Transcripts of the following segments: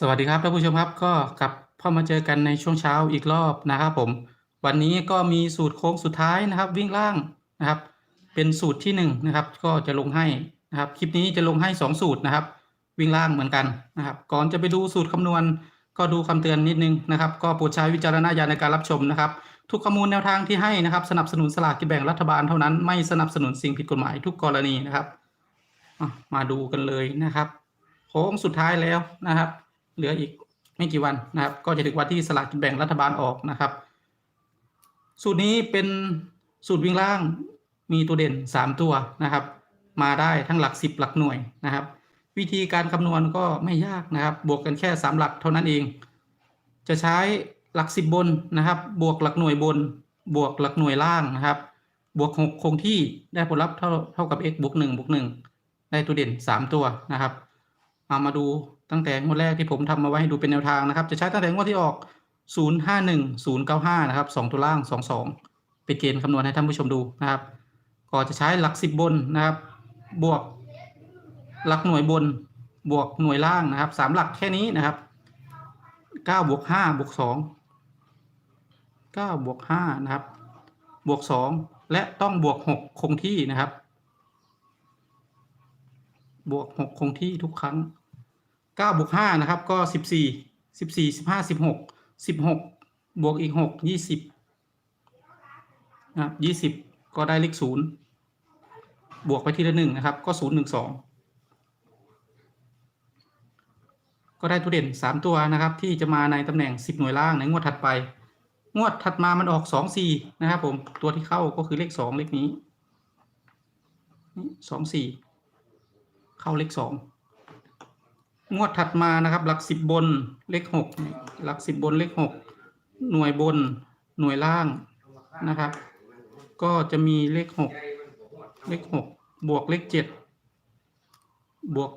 สวัสดีครับท่านผู้ชมครับก็กลับเข้ามาเจอกันในช่วงเช้าอีกรอบนะครับผม วันนี้ก็มีสูตรโค้งสุดท้ายนะครับ วิ่งล่างนะครับ เป็นสูตรที่หนึ่งนะครับก็จะลงให้นะครับ คลิปนี้จะลงให้สองสูตรนะครับ วิ่งล่างเหมือนกันนะครับ ก่อนจะไปดูสูตรคำนวณ ก็ดูคำเตือนนิดนึงนะครับ ก็โปรดใช้วิจารณญาณในการรับชมนะครับ ทุกข้อมูลแนวทางที่ให้นะครับ สนับสนุนสลากกินแบ่งรัฐบาลเท่านั้นไม่สนับสนุนสิ่งผิดกฎหมายทุกกรณีนะครับมาดูกันเลยนะครับ โค้งสุดท้ายแล้วนะครับ เหลืออีกไม่กี่วันนะครับ ก็จะถึงวันที่สลากกินแบ่งรัฐบาลออกนะครับ สูตรนี้เป็นสูตรวิ่งล่างมีตัวเด่น 3 ตัวนะครับ มาได้ทั้งหลัก 10 หลักหน่วยนะครับ วิธีการคำนวณก็ไม่ยากนะครับ บวกกันแค่ 3 หลักเท่านั้นเอง จะใช้หลัก 10 บนนะครับ บวกหลักหน่วยบน บวกหลักหน่วยล่างนะครับ บวก 6 คงที่ได้ผลลัพธ์เท่าเท่ากับ x บวก1บวก1ได้ตัวเด่น 3 ตัวนะครับเอามาดู ตั้งแต่งวดแรกที่ผมทำมาไว้ให้ดูเป็นแนวทางนะครับ จะใช้ตั้งแต่งวดที่ออก 051 095 นะครับ2ตัวล่าง 22 เป็นเกณฑ์คำนวณให้ท่านผู้ชมดูนะครับ ก็จะใช้หลัก 10 บนนะครับ บวกหลักหน่วยบนบวกหน่วยล่างนะครับ3หลักแค่นี้นะครับ9บวก5บวก2 9บวก5นะครับ บวก2และต้องบวก6คงที่นะครับ บวก6คงที่ทุกครั้ง 9บวก5นะครับ ก็14 14 15 16 16บห้าสิบหกสิบหกบวกอีก6 20นะครับ20ก็ได้เลข0บวกไปทีละหนึ่งนะครับ ก็0 1 2ก็ได้ตัวเด่น3ตัวนะครับ ที่จะมาในตำแหน่ง10หน่วยล่างในงวดถัดไป งวดถัดมามันออก2 4นะครับ ผมตัวที่เข้าก็คือเลข2เลขนี้นี่เข้าเลข2ง งวดถัดมานะครับ หลัก10บบนเลข6หลัก10บบนเลข6หน่วยบนหน่วยล่างนะครับ ก็จะมีเลข6เลข6บวกเลข7บวก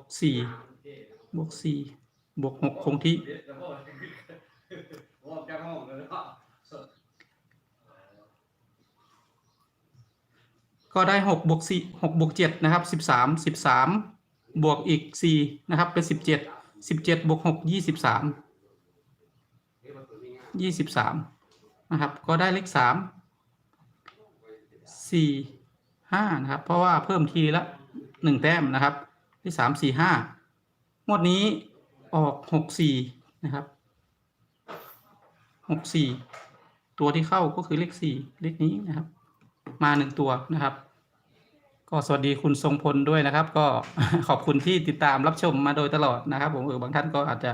4บวก4บวก6คงที่ ก็ได้หกบวกสี่หกบวกเจ็ดนะครับสิบสามสิบสาม บวกอีกสี่นะครับ เป็นสิบเจ็ดสิบเจ็ดบวกหกยี่สิบสามยี่สิบสามนะครับ ก็ได้เลขสามสี่ห้านะครับ เพราะว่าเพิ่มทีละหนึ่งแต้มนะครับที่สามสี่ห้างวดนี้ออกหกสี่นะครับหกสี่ตัวที่เข้าก็คือเลขสี่เลขนี้นะครับ มาหนึ่งตัวนะครับ ก็สวัสดีคุณทรงพลด้วยนะครับ ก็ขอบคุณที่ติดตามรับชมมาโดยตลอดนะครับ ผมเออบางท่านก็อาจจะ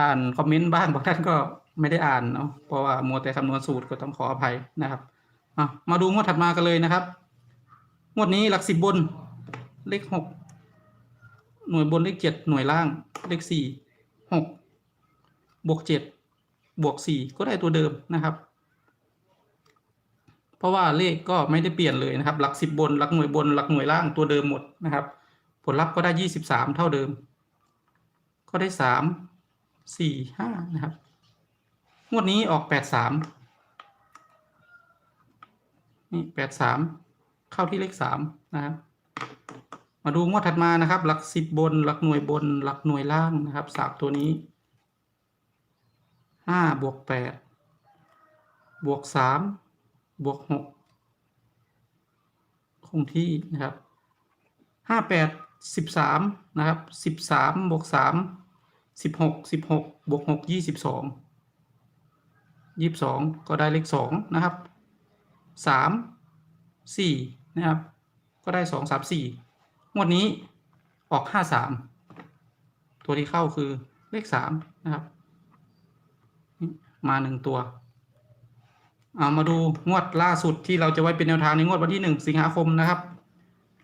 อ่านคอมเมนต์บ้างบางท่านก็ไม่ได้อ่านเนาะเพราะว่ามัวแต่คำนวณสูตรก็ต้องขออภัยนะครับมาดูงวดถัดมากันเลยนะครับงวดนี้หลักสิบบน เลขหกหน่วยบนเลขเจ็ดหน่วยล่าง เลขสี่หกบวกเจ็ดบวกสี่ก็ได้ตัวเดิมนะครับ เพราะว่าเลขก็ไม่ได้เปลี่ยนเลยนะครับ หลักสิบบนหลักหน่วยบนหลักหน่วยล่างตัวเดิมหมดนะครับ ผลลัพธ์ก็ได้ยี่สิบสามเท่าเดิม ก็ได้สามสี่ห้านะครับงวดนี้ออกแปดสามนี่แปดสามเข้าที่เลขสามนะครับมาดูงวดถัดมานะครับ หลักสิบบน หลักหน่วยบน หลักหน่วยล่างนะครับสามตัวนี้ห้าบวกแปดบวกสาม บวกหกคงที่นะครับห้าแปดสิบสามนะครับสิบสามบวกสามสิบหกสิบหกบวกหกยี่สิบสองยี่สิบสองก็ได้เลขสองนะครับสามสี่นะครับ ก็ได้สองสามสี่งวดนี้ออกห้าสามตัวที่เข้าคือเลขสามนะครับ มาหนึ่งตัว เอามาดูงวดล่าสุดที่เราจะไว้เป็นแนวทางในงวดวันที่หนึ่งสิงหาคมนะครับ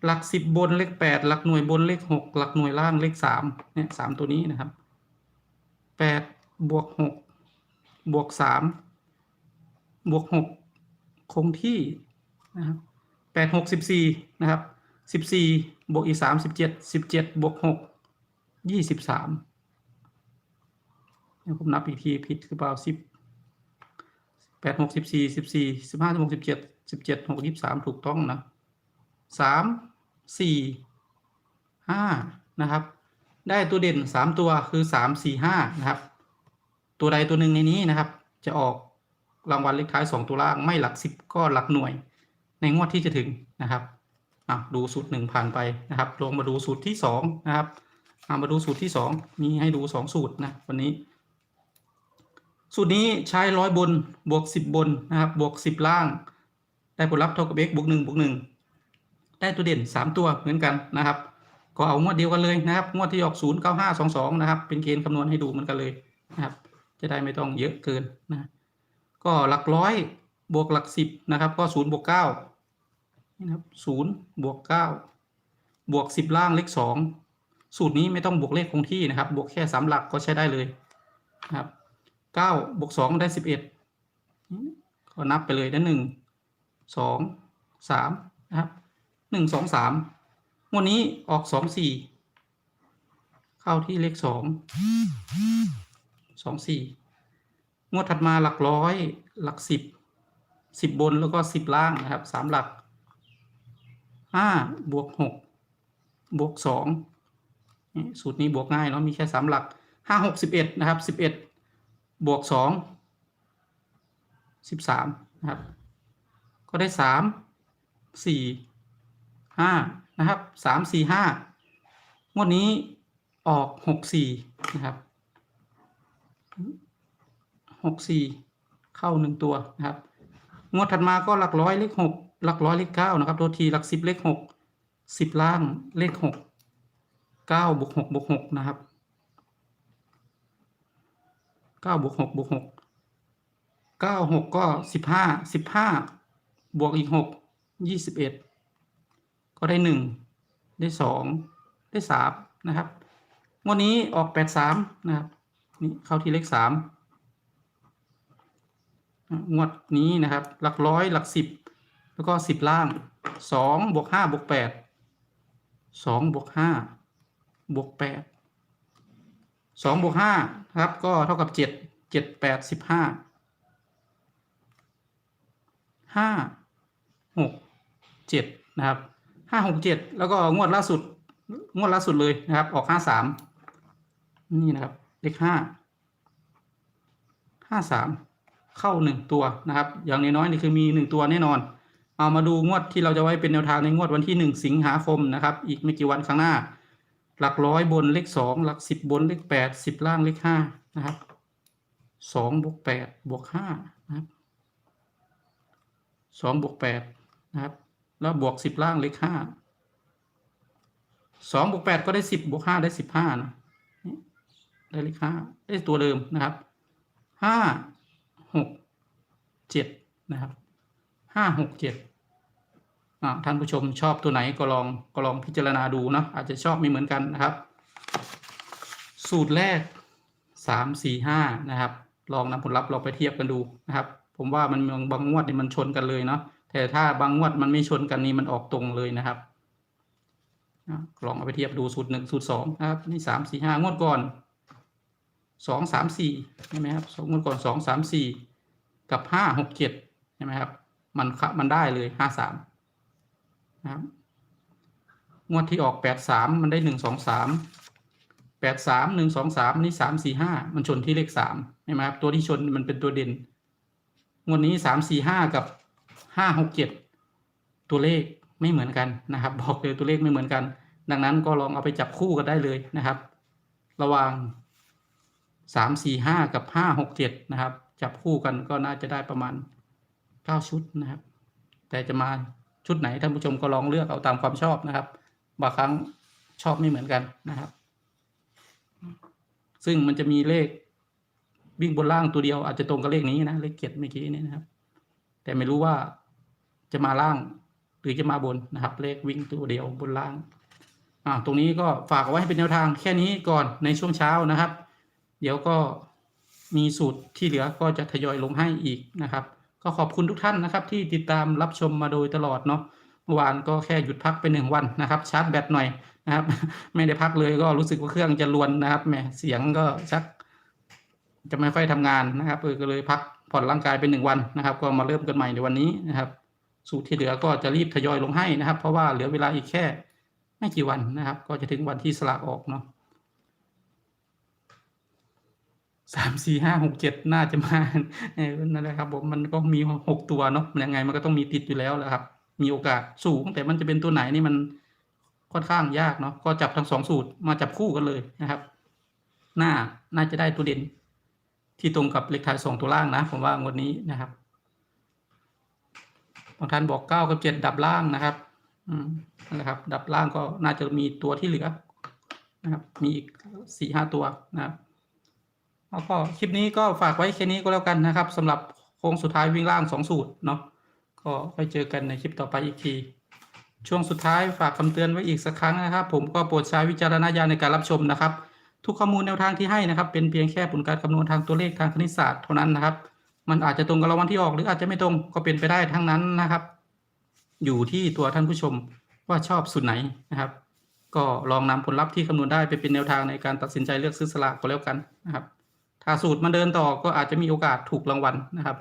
หลักสิบบนเลขแปดหลักหน่วยบนเลขหกหลักหน่วยล่างเลขสามเนี่ยสามตัวนี้นะครับแปดบวกหกบวกสามบวกหกคงที่นะครับแปดหกสิบสี่นะครับสิบสี่บวกอีกสามสิบเจ็ดสิบเจ็ดบวกหกยี่สิบสามเดี๋ยวผมนับอีกทีผิดหรือเปล่าสิบ แปดหกสิบสี่สิบสี่สิบห้าสิบหกสิบเจ็ดสิบเจ็ดหกยี่สามถูกต้องนะสามสี่ห้านะครับ ได้ตัวเด่นสามตัวคือสามสี่ห้านะครับ ตัวใดตัวหนึ่งในนี้นะครับ จะออกรางวัลเลขท้ายสองตัวล่างไม่หลักสิบก็หลักหน่วย ในงวดที่จะถึงนะครับอะดูสูตรหนึ่งผ่านไปนะครับลงมาดูสูตรที่สองนะครับอะมาดูสูตรที่สองมีให้ดูสองสูตรนะวันนี้ สูตรนี้ใช้ร้อยบนบวกสิบบนนะครับบวกสิบล่าง ได้ผลลัพธ์เท่ากับ x บวกหนึ่งบวกหนึ่งได้ตัวเด่นสามตัวเหมือนกันนะครับ ก็เอางวดเดียวกันเลยนะครับ งวดที่ออกศูนย์เก้าห้าสองสองนะครับ เป็นเกณฑ์คำนวณให้ดูเหมือนกันเลยนะครับ จะได้ไม่ต้องเยอะเกินนะก็หลักร้อยบวกหลักสิบนะครับ ก็ศูนย์บวกเก้านี่นะครับศูนย์บวกเก้าบวกสิบล่างเลขสองสูตรนี้ไม่ต้องบวกเลขคงที่นะครับ บวกแค่สามหลักก็ใช้ได้เลยนะครับ เก้าบวกสองได้สิบเอ็ดก็นับไปเลยได้หนึ่งสองสามนะครับหนึ่งสองสามงวดนี้ออกสองสี่เข้าที่เลขสองสองสี่งวดถัดมาหลักร้อยหลักสิบสิบบนแล้วก็สิบล่างนะครับสามหลักห้าบวกหกบวกสองสูตรนี้บวกง่ายเนาะมีแค่สามหลักห้าหกสิบเอ็ดนะครับสิบเอ็ด บวกสองสิบสามนะครับ ก็ได้สามสี่ห้านะครับสามสี่ห้างวดนี้ออกหกสี่นะครับหกสี่เข้าหนึ่งตัวนะครับ งวดถัดมาก็หลักร้อยเลขหกหลักร้อยเลขเก้านะครับตัวทีหลักสิบเลขหกสิบล่างเลขหกเก้าบวกหกบวกหกนะครับ เก้าบวกหกบวกหกเก้าหกก็สิบห้าสิบห้าบวกอีกหกยี่สิบเอ็ดก็ได้หนึ่งได้สองได้สามนะครับงวดนี้ออกแปดสามนะครับนี่เข้าที่เลขสามงวดนี้นะครับ หลักร้อยหลักสิบแล้วก็สิบล่างสองบวกห้าบวกแปดสองบวกห้าบวกแปด สองบวกห้าครับ ก็เท่ากับเจ็ดเจ็ดแปดสิบห้าห้าหกเจ็ดนะครับห้าหกเจ็ดแล้วก็งวดล่าสุด งวดล่าสุดเลยนะครับ ออกห้าสามนี่นะครับ เลขห้าห้าสามเข้าหนึ่งตัวนะครับ อย่างน้อยๆนี่คือมีหนึ่งตัวแน่นอน เอามาดูงวดที่เราจะไว้เป็นแนวทางในงวดวันที่หนึ่งสิงหาคมนะครับ อีกไม่กี่วันข้างหน้า หลักร้อยบนเลขสองหลักสิบบนเลขแปดสิบล่างเลขห้านะครับสองบวกแปดบวกห้านะครับสองบวกแปดนะครับ แล้วบวกสิบล่างเลขห้าสองบวกแปดก็ได้สิบบวกห้าได้สิบห้านะได้เลขห้าได้ตัวเดิมนะครับห้าหกเจ็ดนะครับห้าหกเจ็ด ท่านผู้ชมชอบตัวไหนก็ลองก็ลองพิจารณาดูนะอาจจะชอบไม่เหมือนกันนะครับ สูตรแรกสามสี่ห้านะครับ ลองนำผลลัพธ์เราไปเทียบกันดูนะครับ ผมว่ามันบางงวดนี่มันชนกันเลยเนาะแต่ถ้าบางงวดมันไม่ชนกันนี่มันออกตรงเลยนะครับลองเอาไปเทียบดูสูตรหนึ่งสูตรสองนะครับนี่สามสี่ห้างวดก่อนสองสามสี่ใช่ไหมครับงงวดก่อนสองสามสี่กับห้าหกเจ็ดใช่ไหมครับ มันขะมันได้เลยห้าสาม นะครับงวดที่ออกแปดสามมันได้หนึ่งสองสามแปดสามหนึ่งสองสามนี่สามสี่ห้ามันชนที่เลขสามใช่ไหมครับตัวที่ชนมันเป็นตัวเด่นงวดนี้สามสี่ห้ากับห้าหกเจ็ดตัวเลขไม่เหมือนกันนะครับ บอกเลยตัวเลขไม่เหมือนกัน ดังนั้นก็ลองเอาไปจับคู่กันได้เลยนะครับ ระหว่างสามสี่ห้ากับห้าหกเจ็ดนะครับ จับคู่กันก็น่าจะได้ประมาณเก้าชุดนะครับ แต่จะมา ชุดไหนท่านผู้ชมก็ลองเลือกเอาตามความชอบนะครับ บางครั้งชอบไม่เหมือนกันนะครับ ซึ่งมันจะมีเลขวิ่งบนล่างตัวเดียวอาจจะตรงกับเลขนี้นะเลขเจ็ดเมื่อกี้นี้นะครับ แต่ไม่รู้ว่าจะมาล่างหรือจะมาบนนะครับ เลขวิ่งตัวเดียวบนล่างอ่าตรงนี้ก็ฝากเอาไว้ให้เป็นแนวทางแค่นี้ก่อนในช่วงเช้านะครับ เดี๋ยวก็มีสูตรที่เหลือก็จะทยอยลงให้อีกนะครับ ก็ขอบคุณทุกท่านนะครับ ที่ติดตามรับชมมาโดยตลอดเนาะเมื่อวานก็แค่หยุดพักไปหนึ่งวันนะครับ ชาร์จแบตหน่อยนะครับ ไม่ได้พักเลยก็รู้สึกว่าเครื่องจะรวนนะครับแหมเสียงก็ชัก จะไม่ค่อยทำงานนะครับเออก็เลยพักผ่อนร่างกายเป็นหนึ่งวันนะครับ ก็มาเริ่มกันใหม่ในวันนี้นะครับ สูตรที่เหลือก็จะรีบทยอยลงให้นะครับ เพราะว่าเหลือเวลาอีกแค่ไม่กี่วันนะครับ ก็จะถึงวันที่สลากออกเนาะ สามสี่ห้าหกเจ็ดน่าจะมาเนั่นแหละครับผมมันก็มีหกตัวเนาะยังไงมันก็ต้องมีติดอยู่แล้วแหละครับ มีโอกาสสูงแต่มันจะเป็นตัวไหนนี่มันค่อนข้างยากเนาะก็จับทั้งสองสูตรมาจับคู่กันเลยนะครับ หน่าน่าจะได้ตัวเด่น ที่ตรงกับเลขท้ายสองตัวล่างนะ ผมว่างวดนี้นะครับบางท่านบอกเก้ากับเจ็ดดับล่างนะครับ อืมนั่นแหละครับ ดับล่างก็น่าจะมีตัวที่เหลือนะครับ มีอีกสี่ห้าตัวนะครับ แล้วก็คลิปนี้ก็ฝากไว้แค่นี้ก็แล้วกันนะครับสำหรับโค้งสุดท้ายวิ่งล่างสองสูตรเนาะก็ไปเจอกันในคลิปต่อไปอีกที ช่วงสุดท้ายฝากคำเตือนไว้อีกสักครั้งนะครับ ผมก็โปรดใช้วิจารณญาณในการรับชมนะครับ ทุกข้อมูลแนวทางที่ให้นะครับ เป็นเพียงแค่ผลการคำนวณทางตัวเลขทางคณิตศาสตร์เท่านั้นนะครับ มันอาจจะตรงกับรางวัลที่ออกหรืออาจจะไม่ตรงก็เป็นไปได้ทั้งนั้นนะครับ อยู่ที่ตัวท่านผู้ชมว่าชอบสูตรไหนนะครับ ก็ลองนำผลลัพธ์ที่คำนวณได้ไปเป็นแนวทางในการตัดสินใจเลือกซื้อสลากก็แล้วกันนะครับ้าสูตรมันเดินต่อก็อาจจะมีโอกาสถูกรางวัลนะครับ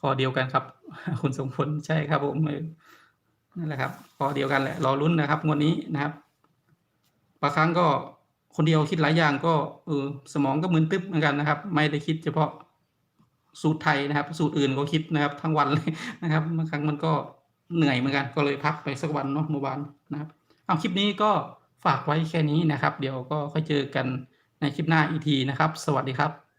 ข้อเดียวกันครับ คุณสมพลใช่ครับผมนั่นแหละครับข้อเดียวกันแหละรอลุ้นนะครับงวดนี้นะครับบางครั้งก็คนเดียวคิดหลายอย่างก็เออสมองก็มึนตึ๊บเหมือนกันนะครับ ไม่ได้คิดเฉพาะสูตรไทยนะครับ สูตรอื่นก็คิดนะครับ ทั้งวันเลยนะครับบางครั้งมันก็เหนื่อยเหมือนกัน ก็เลยพักไปสักวันเนาะเมื่อวานนะครับ เอาคลิปนี้ก็ฝากไว้แค่นี้นะครับ เดี๋ยวก็ค่อยเจอกัน ในคลิปหน้าอีกทีนะครับ สวัสดีครับ